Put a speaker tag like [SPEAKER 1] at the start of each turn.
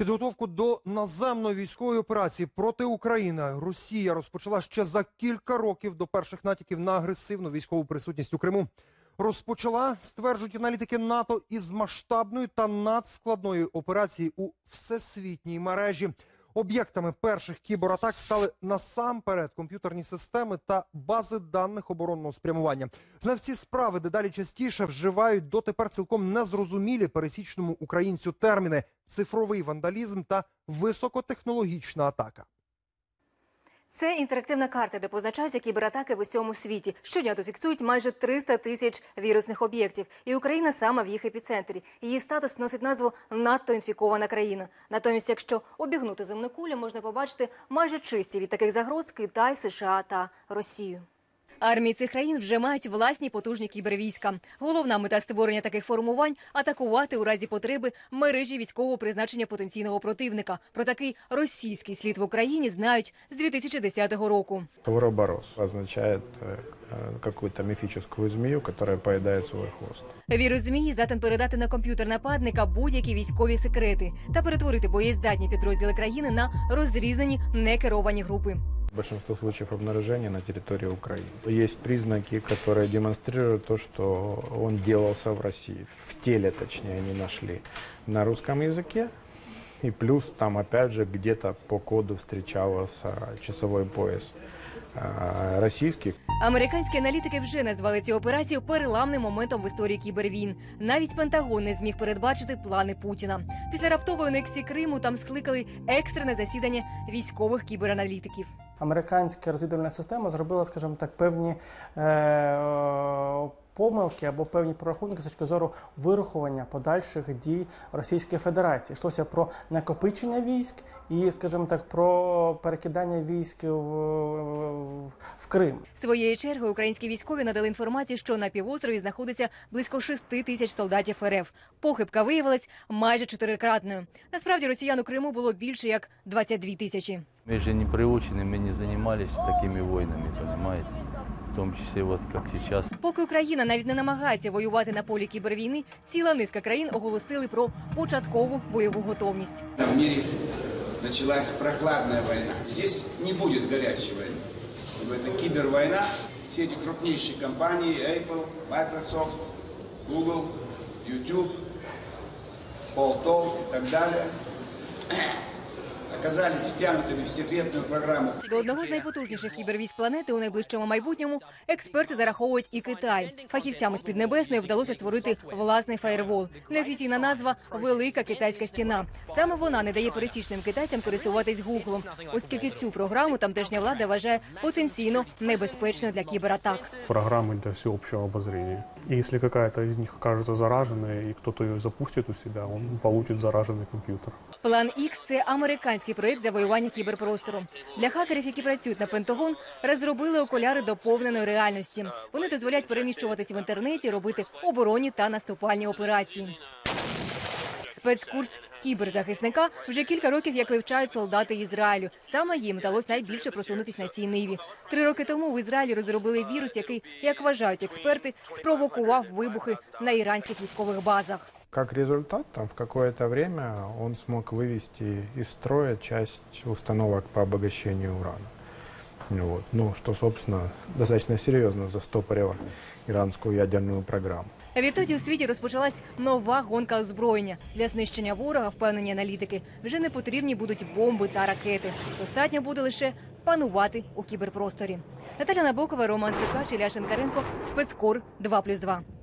[SPEAKER 1] Підготовку до наземної військової операції проти України Росія розпочала ще за кілька років до перших натяків на агресивну військову присутність у Криму. Розпочала, стверджують аналітики НАТО, із масштабної та надскладної операції у всесвітній мережі. Об'єктами перших кібератак стали насамперед комп'ютерні системи та бази даних оборонного спрямування. Знавці справи дедалі частіше вживають дотепер цілком незрозумілі пересічному українцю терміни цифровий вандалізм та високотехнологічна атака.
[SPEAKER 2] Це інтерактивна карта, де позначаються кібератаки в усьому світі. Щодня тут фіксують майже 300 тисяч вірусних об'єктів. І Україна саме в їх епіцентрі. Її статус носить назву надто інфікована країна. Натомість, якщо обігнути земну кулю, можна побачити майже чисті від таких загроз Китай, США та Росію. Армії цих країн вже мають власні потужні кібервійська. Головна мета створення таких формувань атакувати у разі потреби мережі військового призначення потенційного противника. Про такий російський слід в Україні знають з 2010 року.
[SPEAKER 3] Уроборос означает э, э, какую-то мифическую змею, которая поедает свой хвост.
[SPEAKER 2] Вірус змії здатен передати на комп'ютер нападника будь-які військові секрети та перетворити боєздатні підрозділи країни на розрізані некеровані групи.
[SPEAKER 3] Большинство случаев обнаружения на территории Украины. Есть признаки, которые демонстрируют то, что он делался в России. В теле, точнее, они нашли на русском языке. И плюс там, опять же, где-то по коду встречался часовой пояс э, российский.
[SPEAKER 2] Американські аналітики вже назвали цю операцію переламним моментом в історії кібервійн. Навіть Пентагон не зміг передбачити плани Путіна. Після раптової анексії Криму там скликали екстрене засідання військових кібераналітиків.
[SPEAKER 4] американська розвідувальна система зробила, скажімо так, певні е, помилки або певні прорахунки з точки зору вирахування подальших дій Російської Федерації. Йшлося про накопичення військ і, скажімо так, про перекидання військ в, в Крим.
[SPEAKER 2] Своєю чергою українські військові надали інформацію, що на півострові знаходиться близько 6 тисяч солдатів РФ. Похибка виявилась майже чотирикратною. Насправді росіян у Криму було більше як 22 тисячі.
[SPEAKER 5] Мы же не приучены, мы не занимались такими войнами, понимаете? В том числе вот как сейчас.
[SPEAKER 2] Поки Україна навіть не намагається воювати на полі кібервійни, ціла низка країн оголосили про початкову бойову готовність.
[SPEAKER 6] В мире началась прохладная война. Здесь не будет горячей войны. Это кибервойна. Все эти крупнейшие компании Apple, Microsoft, Google, YouTube, Poltol и так далее оказались втянутыми в секретную программу
[SPEAKER 2] До одного з найпотужніших кібервійськ планети у найближчому майбутньому експерти зараховують і Китай. Фахівцям з Піднебесної вдалося створити власний фаєрвол. Неофіційна назва Велика китайська стіна. Саме вона не дає пересічним китайцям користуватись гуглом, оскільки цю програму тамтешня влада вважає потенційно небезпечною для кібератак.
[SPEAKER 7] программы для всеобщего обозрения. И если какая-то из них окажется зараженной, и кто-то ее запустит у себя, он получит зараженный компьютер.
[SPEAKER 2] План X – це американський проєкт завоювання кіберпростору. Для хакерів, які працюють на Пентагон, розробили окуляри доповненої реальності. Вони дозволяють переміщуватись в інтернеті, робити оборонні та наступальні операції. Спецкурс кіберзахисника вже кілька років як вивчають солдати Ізраїлю. Саме їм вдалося найбільше просунутись на цій ниві. Три роки тому в Ізраїлі розробили вірус, який, як вважають експерти, спровокував вибухи на іранських військових базах.
[SPEAKER 3] Как результат, там в какое-то время он смог вывести из строя часть установок по обогащению урана. Вот. Ну, что, собственно, достаточно серьезно застопорило иранскую ядерную программу.
[SPEAKER 2] Відтоді у світі розпочалась нова гонка озброєння. Для знищення ворога, впевнені аналітики, вже не потрібні будуть бомби та ракети. Достатньо буде лише панувати у кіберпросторі. Наталя Набокова, Роман Цикач, Ілля Шенкаренко, спецкор 2+,2.